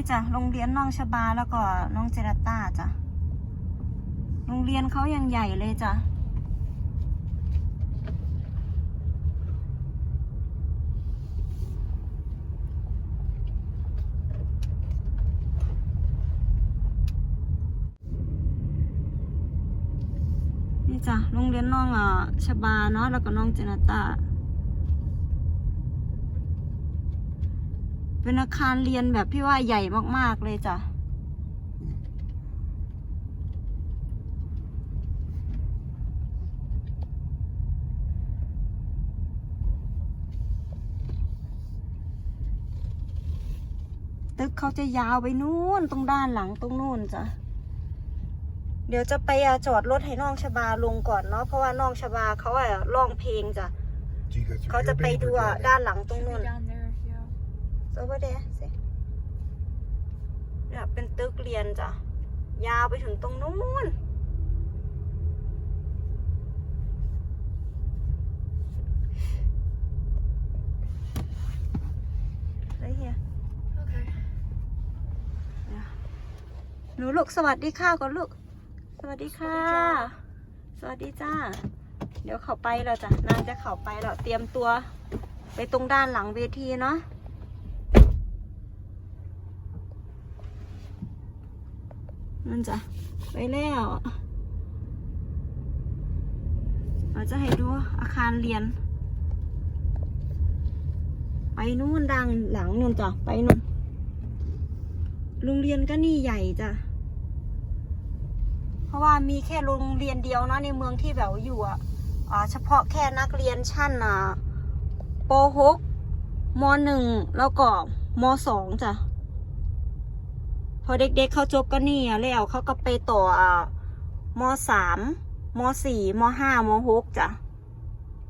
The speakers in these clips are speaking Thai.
นี่จ้ะโรงเรียนน้องชบาแล้วก็น้องเจรต้าจ้ะโรงเรียนเขายังใหญ่เลยจ้ะนี่จ้ะโรงเรียนน้องอะชบาเนาะแล้วก็น้องเจรต้า เป็นอาคารเรียนแบบพี่ว่าใหญ่มาก ๆ เลยจ้ะ ตึกเขาจะยาวไปนู่นตรงด้านหลังตรงนู่นจ้ะ เดี๋ยวจะไปอะจอดรถให้น้องชบาลงก่อนเนาะเพราะว่าน้องชบาเขาอะร้องเพลงจ้ะ Do you go through เขาจะ your ไป neighbor ดูอะ there? ด้านหลังตรงนู่น Down there, yeah. Over there สิเนี่ยเป็นตึกเรียนจ้ะ ยาวไปถึงตรงนู้นไรเฮีย Okay. หนูลูกสวัสดีค่ะก่อนลูก สวัสดีค่ะ สวัสดีจ้า เดี๋ยวเขาไปแล้วจ้ะนางจะเข้าไปแล้วเตรียมตัวไปตรงด้านหลังเวทีเนาะ นั่นจ้ะไปแล้วเราจะให้ดูอาคารเรียน ไปนู่นดังหลังนู่นจ้ะไปนู่นโรงเรียนก็นี่ใหญ่จ้ะเพราะว่ามีแค่โรงเรียนเดียวนะในเมืองที่แบบอยู่อะอ่าเฉพาะแค่นักเรียนชั้นอะป .6 ม .1 แล้วก็ม .2 จ้ะ อเด็กๆเขาจบก็นี่แล้วเขาก็ไปต่ออ่ามสามมสี่มห้ามหกจ้ะ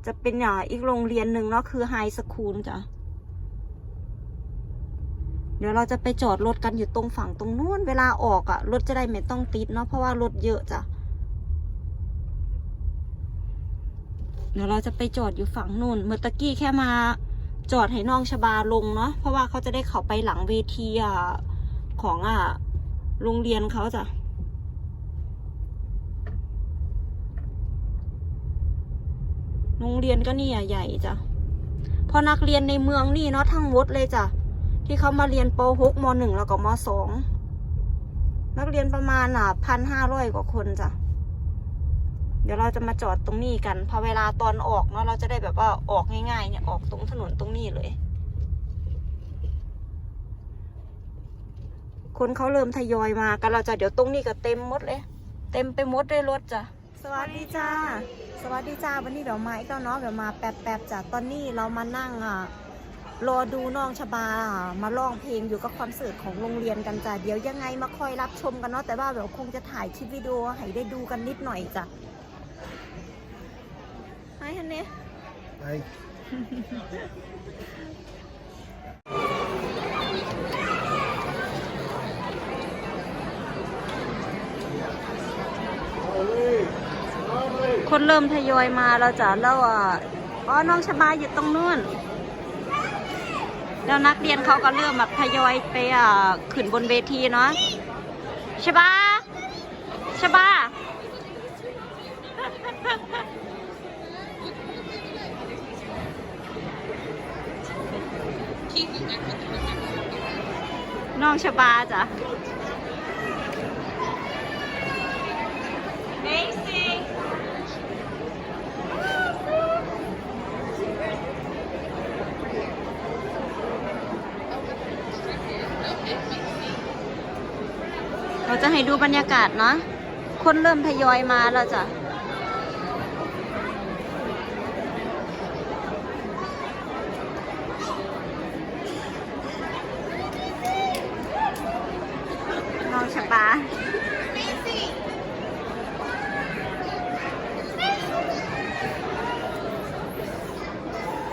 จะเป็นอ่าอีกโรงเรียนหนึ่งเนาะคือไฮสคูลจ้ะเดี๋ยวเราจะไปจอดรถกันอยู่ตรงฝั่งตรงนู้นเวลาออกอะ่ะรถจะได้ไม่ต้องติดเนาะเพราะว่ารถเยอะจ้ะเดี๋ยวเราจะไปจอดอยู่ฝั่งนู่นเมื่อตะกี้แค่มาจอดให้น้องชบาลงเนาะเพราะว่าเขาจะได้เข้าไปหลังเวทีอะ ของอะโรงเรียนเขาจ้ะโรงเรียนก็นี่อะใหญ่จ้ะพอนักเรียนในเมืองนี่เนาะทั้งหมดเลยจ้ะที่เขามาเรียนป .6 ม .1 แล้วก็ม .2 นักเรียนประมาณอะพันห้าร้อยกว่าคนจ้ะเดี๋ยวเราจะมาจอดตรงนี้กัน พอเวลาตอนออกเนาะเราจะได้แบบว่าออกง่ายๆเนี่ยออกตรงถนนตรงนี้เลย คนเขาเริ่มทยอยมากันเราจะเดี๋ยวตรงนี้ก็เต็มหมดเลย เต็มไปหมดเลยรถจ้ะสวัสดีจ้า สวัสดีจ้า วันนี้เดี๋ยวมาอีกแล้วเนาะเดี๋ยวมาแป๊บๆจ้ะตอนนี้เรามานั่งอะรอดูน้องชบามาร้องเพลงอยู่กับคอนเสิร์ตของโรงเรียนกันจ้ะเดี๋ยวยังไงมาคอยรับชมกันเนาะแต่ว่าเดี๋ยวคงจะถ่ายคลิปวิดีโอให้ได้ดูกันนิดหน่อยจ้ะไฮันเน่ Hey, คนเริ่มทยอยมาแล้วจ้ะแล้วอะอ๋อน้องชบาอยู่ตรงนู้นแล้วนักเรียนเขาก็เริ่มแบบทยอยไปอะขึ้นบนเวทีเนาะชบาชบาน้องชบาจ้ะเจะให้ดูบรรยากาศเนาะ คนเริ่มทยอยมาแล้วจ้ะน้องชะบา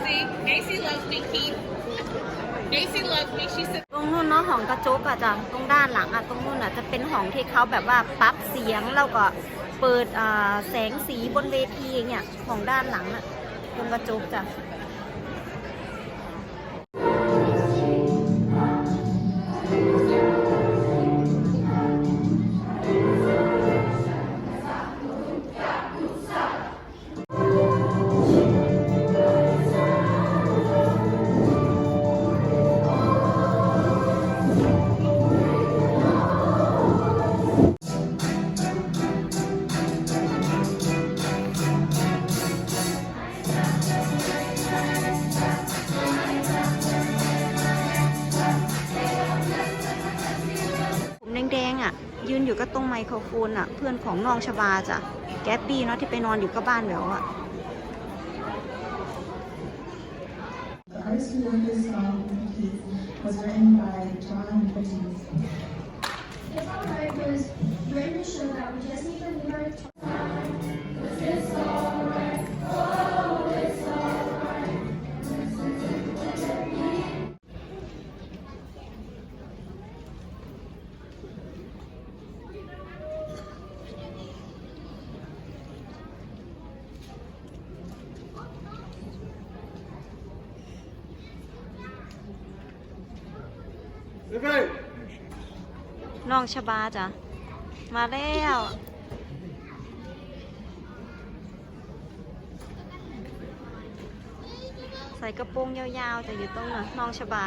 See, Macy loves me, Keith. Macy loves me. She said. ตรงนู้นเนาะห้องกระจกอะจ้ะตรงด้านหลังอะตรงนู้นอะจะเป็นห้องที่เขาแบบว่าปรับเสียงแล้วก็เปิดอ่าแสงสีบนเวทีเนี่ยของด้านหลังอะตรงกระจกจ้ะ นอยู่ก็ตรงไมโครโฟนอะเพื่อนของน้องชบาจ้ะแกปปี้เนาะที่ไปนอนอยู่กับบ้านแหววอะ น้องชบาจ้ะ มาแล้วใส่กระโปรงยาวๆจะอยู่ตรงน่ะน้องชบา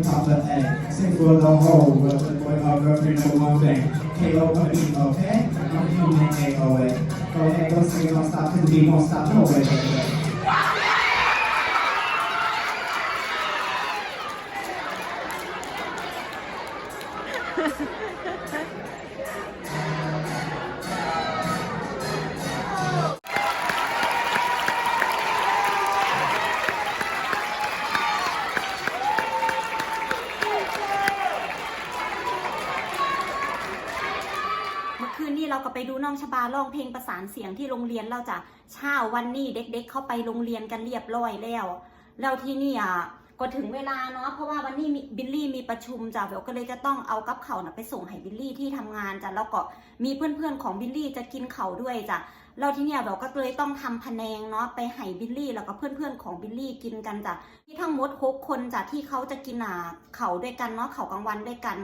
For your papa, eh? Sing for the whole world, the boy or girlfriend, know one thing. K-O-P-E, okay? I'm human, A-O-A. Go ahead, go sing, don't stop, cause the beat won't stop, no way, way, way. เมื่ องชบาร้องเพลงประสานเสียงที่โรงเรียนเราจะเช้าวันนี้เด็ก ๆ เข้าไปโรงเรียนกันเรียบร้อยแล้ว แล้วที่นี่อะก็ถึงเวลาเนาะเพราะว่าวันนี้มีบิลลี่มีประชุมจ้ะเบลก็เลยจะต้องเอากับเขานะไปส่งให้บิลลี่ที่ทำงานจ้ะแล้วก็มีเพื่อนๆของบิลลี่จะกินเขาด้วยจ้ะ แล้วที่เนี่ยเราก็เลยต้องทำพะแนงเนาะไปให้บิลลี่แล้วก็เพื่อนๆของบิลลี่กินกันจ้ะที่ทั้งหมดหกคนจ้ะที่เขาจะกินอะเขาด้วยกันเนาะเขากลางวันด้วยกัน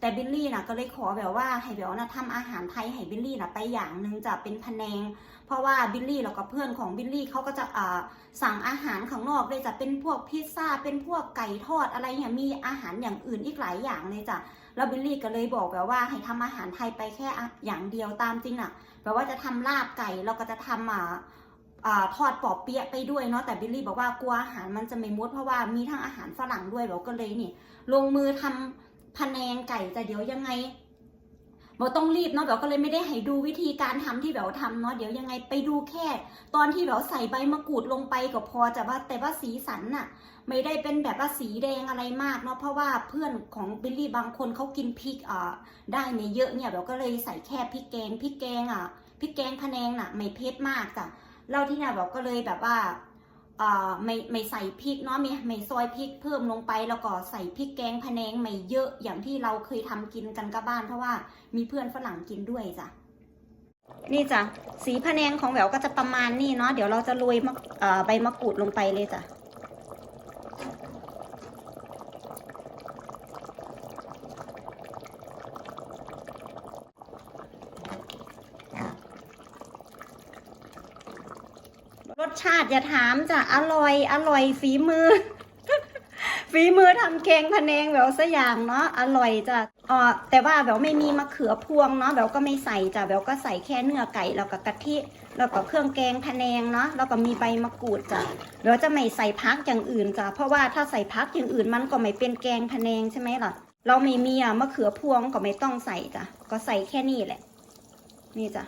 แต่บิลลี่นะก็เลยขอแบบว่าให้แบบว่านะทำอาหารไทยให้บิลลี่นะไปอย่างหนึ่งจะเป็นพะแนง เพราะว่าบิลลี่แล้วก็เพื่อนของบิลลี่เขาก็จะอ่าสั่งอาหารข้างนอกเลยจะเป็นพวกพิซซ่าเป็นพวกไก่ทอดอะไรเนี่ยมีอาหารอย่างอื่นอีกหลายอย่างเลยจ้ะแล้วบิลลี่ก็เลยบอกแบบว่าให้ทำอาหารไทยไปแค่อะอย่างเดียวตามจริงน่ะ แบบว่าจะทำลาบไก่เราก็จะทำอ่าทอดปอบเปี๊ยะไปด้วยเนาะแต่บิลลี่บอกว่ากลัวอาหารมันจะไม่มดเพราะว่ามีทั้งอาหารฝรั่งด้วยแบบก็เลยนี่ลงมือทำพะแนงไก่แต่เดี๋ยวยังไง เราต้องรีบเนาะแบบก็เลยไม่ได้ให้ดูวิธีการทำที่แบบทำเนาะเดี๋ยวยังไงไปดูแค่ ตอนที่แบบใส่ใบมะกรูดลงไปก็พอจะว่าแต่ว่าสีสันน่ะ ไม่ได้เป็นแบบว่าสีแดงอะไรมากเนาะเพราะว่าเพื่อนของบิลลี่บางคนเขากินพริกอ่าได้ไม่เยอะเนี่ยแบบก็เลยใส่แค่พริกแกงพริกแกงอะพริกแกงพะแนงน่ะ ไม่เผ็ดมากจ้ะเราที่เนี่ยแบบก็เลยแบบว่า ไม่ไม่ใส่พริกเนาะไม่ไม่ซอยพริกเพิ่มลงไปแล้วก็ใส่พริกแกงพะแนงไม่เยอะอย่างที่เราเคยทำกินกันกับบ้าน เพราะว่ามีเพื่อนฝรั่งกินด้วยจ้ะนี่จ้ะสีพะแนงของแหววก็จะประมาณนี้เนาะเดี๋ยวเราจะโรยใบมะกรูดลงไปเลยจ้ะรส ชาติอย่าถามจ้ะอร่อยอร่อยฝีมือ ฝีมือทำแกงพะแนงแบบสักอย่างเนาะอร่อยจ้ะอ๋อแต่ว่าแบบไม่มีมะเขือพวงเนาะแบบก็ไม่ใส่จ้ะแบบก็ใส่แค่เนื้อไก่แล้วก็กะทิแล้วก็เครื่องแกงพะแนงเนาะแล้วก็มีใบมะกรูดจ้ะเดี๋ยวจะไม่ใส่พักอย่างอื่นจ้ะเพราะว่าถ้าใส่พักอย่างอื่นมันก็ไม่เป็นแกงพะแนงใช่ไหมล่ะเราไม่มีอะมะเขือพวงก็ไม่ต้องใส่จ้ะก็ใส่แค่นี้แหละ นี่จ้ะ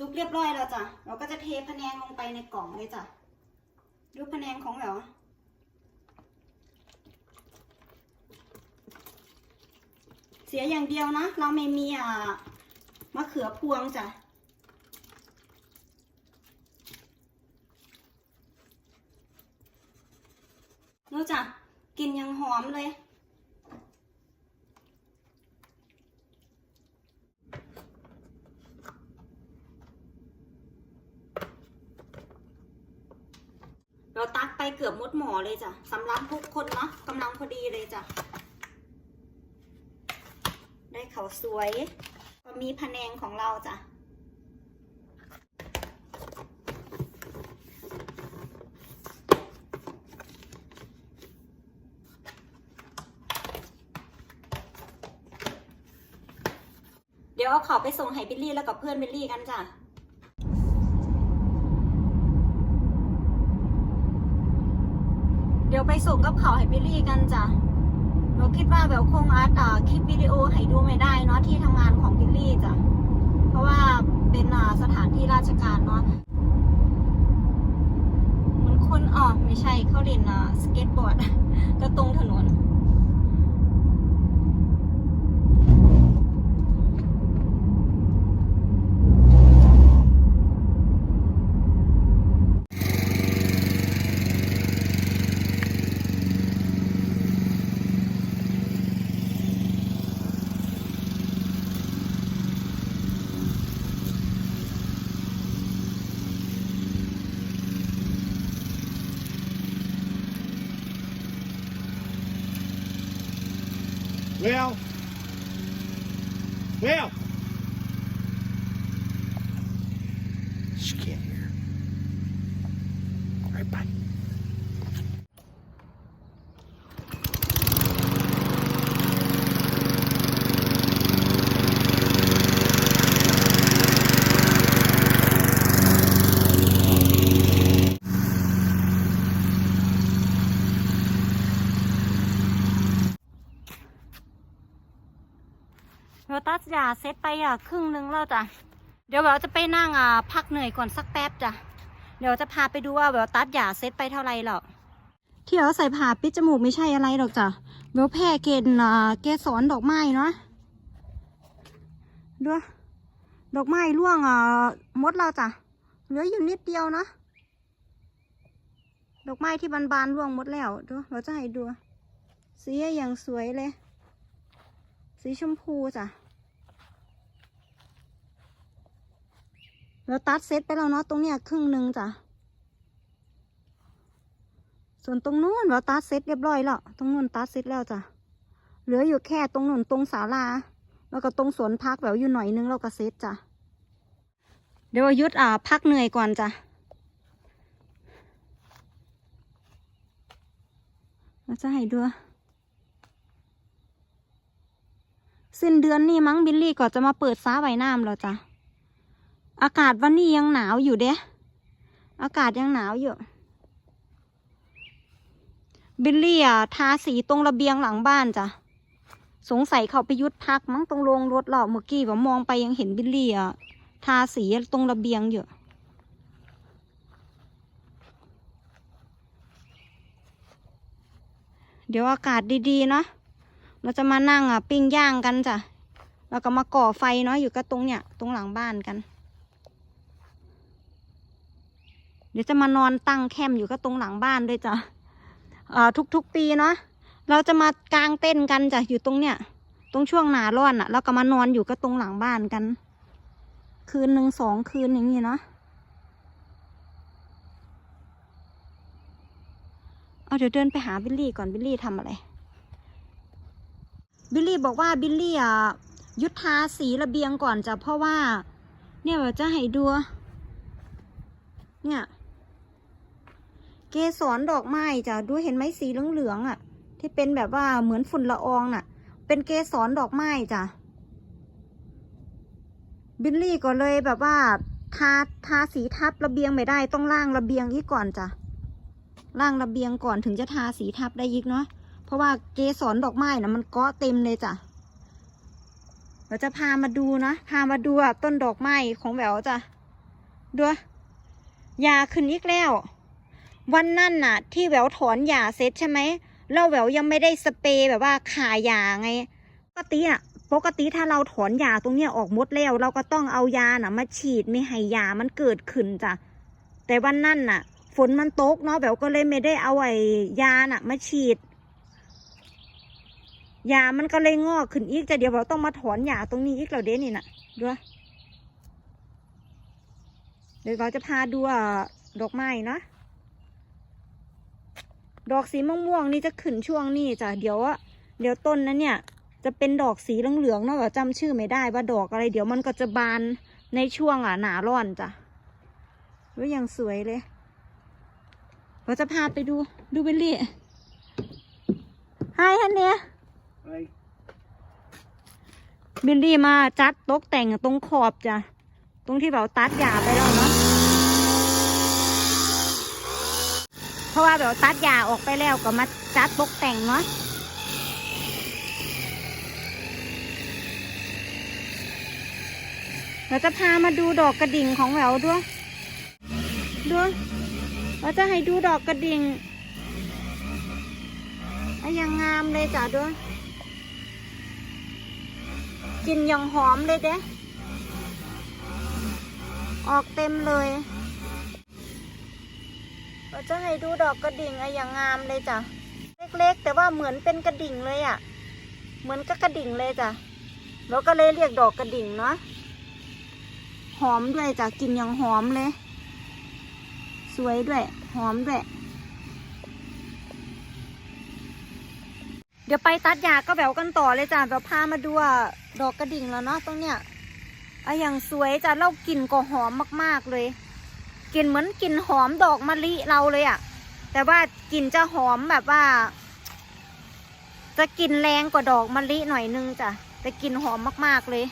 ซุปเรียบร้อยแล้วจ้ะ เราก็จะเทพะแนงลงไปในกล่องเลยจ้ะ ดูพะแนงของเราเสียอย่างเดียวนะ เราไม่มีอ่ามะเขือพวงจ้ะ นู้จ้ะ กินยังหอมเลย เกื อบมดหมอเลยจ้ะสำหรับทุกคนเนาะกำลังพอดีเลยจ้ะ ได้เขาสวยก็มีพะแนงของเราจ้ะเดี๋ยวเอาเขาไปส่งให้บิลลี่แล้วกับเพื่อนบิลลี่กันจ้ะ เดี๋ยวไปส่งกับ เขาให้บิลลี่กันจ้ะเราคิดว่าแบบคงอัดอ่าคลิปวิดีโอให้ดูไม่ได้เนาะที่ทำงานของบิลลี่จ้ะ เพราะว่าเป็นสถานที่ราชการเนาะเหมือนคนอ๋อไม่ใช่เขาเล่นอ่าสเก็ตบอร์ดก็ตรงถนน เราตัดยาเซตไปอะครึ่งนึงแล้วจ้ะ เดี๋ยวเราจะไปนั่งอะพักเหนื่อยก่อนสักแป๊บจ้ะ เดี๋ยวจะพาไปดูว่าเวลตัดหยาเซตไปเท่าไรหรอกที่เราใส่ผ่าปิดจมูกไม่ใช่อะไรหรอกจ้ะเวลแพร่เกณฑ์อ่าเกสรดอกไม้เนาะดูดอกไม้ร่วงอะมดแล้วจ้ะ เหลืออยู่นิดเดียวเนาะดอกไม้ที่บานๆร่วงหมดแล้วดูเราจะให้ดู สีอย่างสวยเลย สีชมพูจ้ะ เราตัดเซตไปแล้วเนาะตรงเนี้ยครึ่งหนึ่งจ้ะ ส่วนตรงนู้นเราตัดเซตเรียบร้อยแล้วตรงนู้นตัดเซตแล้วจ้ะ เหลืออยู่แค่ตรงนู้นตรงศาลา แล้วก็ตรงสวนพักแบบอยู่หน่อยนึงเราก็เซตจ้ะ เดี๋ยวยุดอ่าพักเหนื่อยก่อนจ้ะเราจะให้ดูสิ้นเดือนนี้มั้งบิลลี่ก็จะมาเปิดฟ้าใบน้ำแล้วจ้ะ อากาศวันนี้ยังหนาวอยู่เด้อากาศยังหนาวอยู่ บิลลี่อะทาสีตรงระเบียงหลังบ้านจ้ะ สงสัยเขาไปยุดพักมั้งตรงโรงรถเราเมื่อกี้ว่ามองไปยังเห็นบิลลี่อะทาสีตรงระเบียงอยู่เดี๋ยวอากาศดีๆเนาะ เราจะมานั่งอะปิ้งย่างกันจ้ะ แล้วก็มาก่อไฟเนาะอยู่ก็ตรงเนี้ยตรงหลังบ้านกัน เดี๋ยวจะมานอนตั้งแคมป์อยู่ก็ตรงหลังบ้านด้วยจ้ะอ่าทุกๆปีเนาะเราจะมากางเต้นกันจ้ะอยู่ตรงเนี้ยตรงช่วงหนาร้อนอะ แล้วก็มานอนอยู่ก็ตรงหลังบ้านกัน คืนหนึ่งสองคืนอย่างนี้เนาะเอาเดี๋ยวเดินไปหาบิลลี่ก่อนบิลลี่ทำอะไร บิลลี่บอกว่าบิลลี่อะยุดทาสีระเบียงก่อนจ้ะเพราะว่า เนี่ยเราจะให้ดูเนี่ย เกสรดอกไม้จ้ะดูเห็นไหมสีเหลืองๆอะ ที่เป็นแบบว่าเหมือนฝุ่นละอองน่ะ เป็นเกสรดอกไม้จ้ะบิลลี่ก็เลยแบบว่าทาทาสีทับระเบียงไม่ได้ต้องล่างระเบียงอีกก่อนจ้ะล่างระเบียงก่อนถึงจะทาสีทับได้อีกเนาะเพราะว่าเกสรดอกไม้นะมันเกาะเต็มเลยจ้ะเราจะพามาดูนะพามาดูอะต้นดอกไม้ของแหววจ้ะดูยาขึ้นอีกแล้ว วันนั่นน่ะ ที่แหววถอนยาเสร็จใช่ไหมแล้วแหววยังไม่ได้สเปรย์แบบว่าขายาไงปกติอะปกติถ้าเราถอนยาตรงเนี้ยออกหมดแล้ว เราก็ต้องเอายาน่ะ มาฉีดไม่ให้ยามันเกิดขึ้นจ้ะแต่วันนั่นน่ะ ฝนมันตกเนาะแหววก็เลยไม่ได้เอาไอ้ยาน่ะ มาฉีดหญ้ามันก็เลยงอกขึ้นอีกแต่เดี๋ยวเราต้องมาถอนหญ้าตรงนี้อีกแล้วเด้นี่น่ะดูเดี๋ยวเราจะพาดูดอกไม้นะ ดอกสีม่วงๆนี่จะขึ้นช่วงนี้จ้ะเดี๋ยวอะเดี๋ยวต้นนั้นเนี่ย จะเป็นดอกสีเหลืองๆเนาะแบบจำชื่อไม่ได้ว่าดอกอะไร เดี๋ยวมันก็จะบานในช่วงอะหนาร้อนจ้ะว่ายังสวยเลยเราจะพาไปดูดูเบลลี่ไฮฮันเนี่ย Right. บิลลี่มาจัดตกแต่งตรงขอบจ้ะ ตรงที่แบบตัดหญ้าไปแล้วเนาะ เพ ราะว่าแบบตัดหญ้าออกไปแล้วก็มาจัดตกแต่งเนาะเราจะพามาดูดอกกระดิ่งของแหววด้วยด้วยเราจะให้ดูดอกกระดิ่งอยังงามเลยจ้ะด้วยกลินยังหอมเลยเด้ออกเต็มเลย เราจะให้ดูดอกกระดิ่งอะอย่างงามเลยจ้ะ เล็กๆ แต่ว่าเหมือนเป็นกระดิ่งเลยอะ่ะ เหมือนกับกระดิ่งเลยจ้ะแล้วก็เลยเรียกดอกกระดิ่งเนาะ หอมด้วยจ้ะกลินยังหอมเลย สวยด้วย หอมด้วย เดี๋ยวไปตัดหญ้าก็แบวกันต่อเลยจ้ะแบบพามาดูดอกกระดิ่งแล้วเนาะตรงเนี้ยอะอย่างสวยจ้ะแล้วกลิ่นก็หอมมากๆเลย กลิ่นเหมือนกลิ่นหอมดอกมะลิเราเลยอะแต่ว่ากลิ่นจะหอมแบบว่า จะกลิ่นแรงกว่าดอกมะลิหน่อยนึงจ้ะแต่กลิ่นหอมมากๆเลย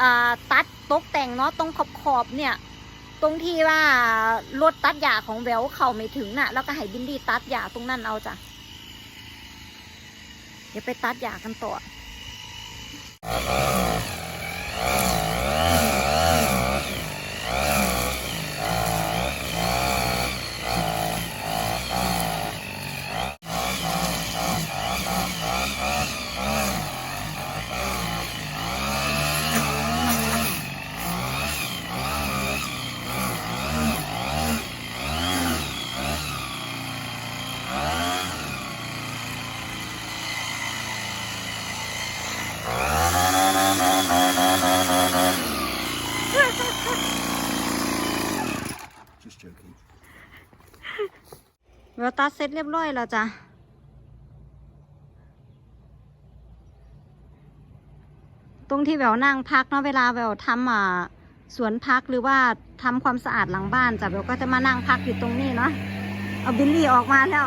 อ่าตัดตกแต่งเนาะตรงขอบขอบเนี่ย ตรงที่ว่ารถตัดหญ้าของแววเข้าไม่ถึงน่ะ แล้วก็ให้บินดี้ตัดหญ้าตรงนั้นเอาจ้ะเดี๋ยวไปตัดหญ้ากันต่อ ตัดเสร็จเรียบร้อยแล้วจ้ะตรงที่แววนั่งพักเนาะเวลาแววทำอ่าสวนพักหรือว่าทำความสะอาดหลังบ้านจ้ะแววก็จะมานั่งพักอยู่ตรงนี้เนาะเอาบิลลี่ออกมาแล้ว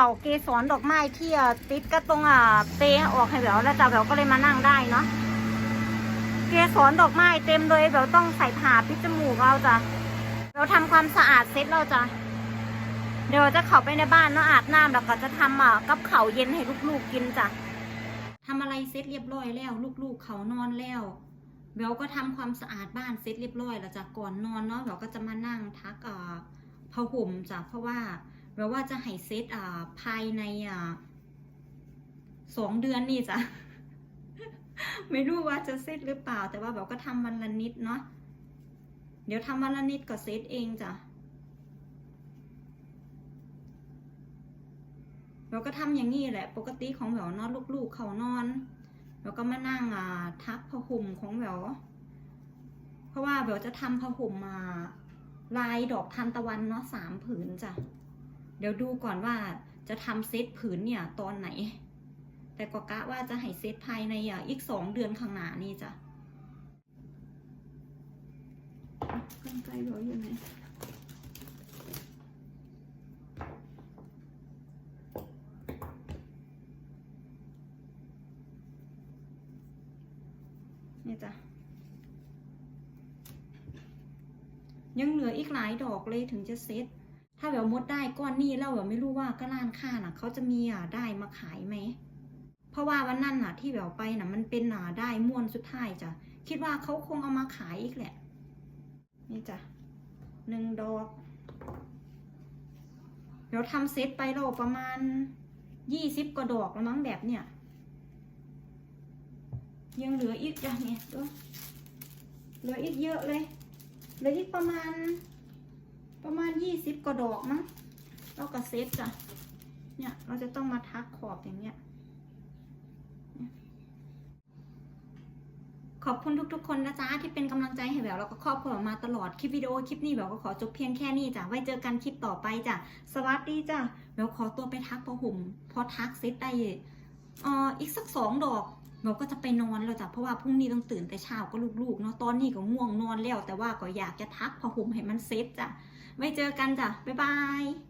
ป่าเกสรดอกไม้ที่ติดก็ตรงอะเปออกให้แหววแล้วจ้ะแหววก็เลยมานั่งได้เนาะเกสรดอกไม้เต็มเลยแหววต้องใส่ผ้าปิดจมูกเราจ้ะแหววทำความสะอาดเสร็จแล้วจ้ะเดี๋ยวจะเข้าไปในบ้านเนาะอาบน้ำแล้วก็จะทำอะกับเข้าเย็นให้ลูกๆกินจ้ะทำอะไรเสร็จเรียบร้อยแล้ว ลูกๆเขานอนแล้วแววก็ทำความสะอาดบ้านเสร็จเรียบร้อยแล้วจ้ะก่อนนอนเนาะแววก็จะมานั่งทักอ่าผ้าห่มจ้ะเพราะว่า แปลว่าจะให้เซตอ่าภายในอ่าสองเดือนนี่จ้ะไม่รู้ว่าจะเซตหรือเปล่า แต่ว่าแบบก็ทำวันละนิดเนาะเดี๋ยวทำวันละนิดก็เซตเองจ้ะเราก็ทำอย่างนี้แหละ ปกติของแหววนอนลูกๆเขานอน แล้วก็มานั่งอ่าทักผ้าห่มของแหววเพราะว่าแหววจะทำผ้าห่มมาลายดอกทานตะวันเนาะสามผืนจ้ะ เดี๋ยวดูก่อนว่าจะทำเซตผืนเนี่ยตอนไหน แต่ก็กะว่าจะให้เซตภายในอ,อีกสองเดือนข้างหน้านี่จ้ะกันไกลร้อยอยู่ไหนนี่จ้ะยังเหลืออีกหลายดอกเลยถึงจะเซต ถ้าแบบมดได้ก้อนนี้แล้วแบบไม่รู้ว่าก็ร้านค้าน่ะ เขาจะมีอะได้มาขายไหม เพราะว่าวันนั้นน่ะ ที่แบบไปน่ะ มันเป็นอะได้ม้วนสุดท้ายจ้ะ คิดว่าเขาคงเอามาขายอีกแหละ นี่จ้ะหนึ่งดอกเดี๋ยวทำเซตไปเราประมาณยี่สิบกว่าดอกแล้วมั้งแบบเนี่ย ยังเหลืออีกจ้ะเนี่ยดูเหลืออีกเยอะเลย เหลืออีกประมาณ ประมาณยี่สิบกว่าดอกมั้งแล้วก็เซตจ้ะเนี่ยเราจะต้องมาทักขอบอย่างเงี้ยขอบคุณทุกๆ คนนะจ๊ะที่เป็นกำลังใจให้แววแล้วก็ครอบครัวมาตลอดคลิปวิดีโอคลิปนี้แววก็ขอจบเพียงแค่นี้จ้ะไว้เจอกันคลิปต่อไปจ้ะสวัสดีจ้ะแววขอตัวไปทักพอห่มพอทักเซตได้เอ่ออีกสักสองดอกแววก็จะไปนอนแล้วจ้ะเพราะว่าพรุ่งนี้ต้องตื่นแต่เช้าก็ลูกๆเนาะตอนนี้ก็ง่วงนอนแล้ว แต่ว่าก็อยากจะทักพอห่มให้มันเซตจ้ะ ไม่เจอกันจ้ะบ๊ายบาย